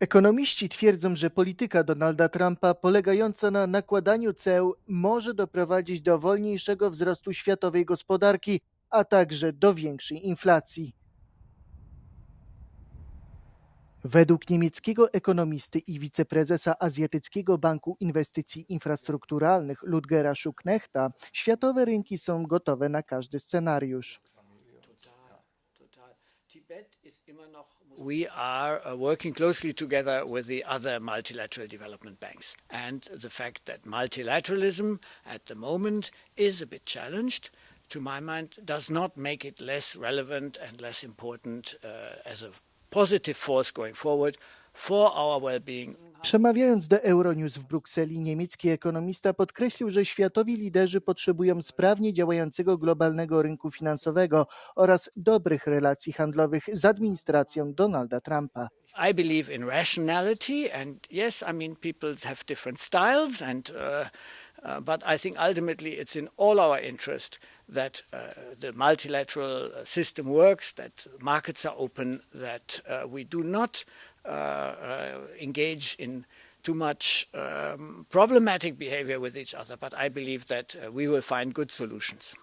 Ekonomiści twierdzą, że polityka Donalda Trumpa polegająca na nakładaniu ceł może doprowadzić do wolniejszego wzrostu światowej gospodarki, a także do większej inflacji. Według niemieckiego ekonomisty i wiceprezesa Azjatyckiego Banku Inwestycji Infrastrukturalnych Ludgera Schuknechta, światowe rynki są gotowe na każdy scenariusz. We are uh, working closely together with the other multilateral development banks. And the fact that multilateralism at the moment is a bit challenged, to my mind, does not make it less relevant and less important uh, as a positive force going forward for our well being. Przemawiając do Euronews w Brukseli, niemiecki ekonomista podkreślił, że światowi liderzy potrzebują sprawnie działającego globalnego rynku finansowego oraz dobrych relacji handlowych z administracją Donalda Trumpa. I believe in rationality, and yes, I mean people have different styles, and uh, uh, but I think ultimately it's in all our interest that uh, the multilateral system works, that markets are open, that uh, we do not engage in too much um, problematic behavior with each other. But I believe that uh, we will find good solutions.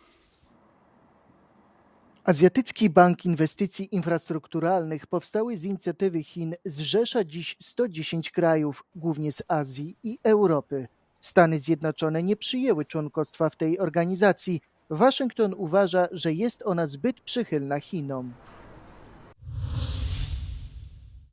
Azjatycki Bank Inwestycji Infrastrukturalnych powstały z inicjatywy Chin zrzesza dziś 110 krajów, głównie z Azji i Europy. Stany Zjednoczone nie przyjęły członkostwa w tej organizacji. Waszyngton uważa, że jest ona zbyt przychylna Chinom.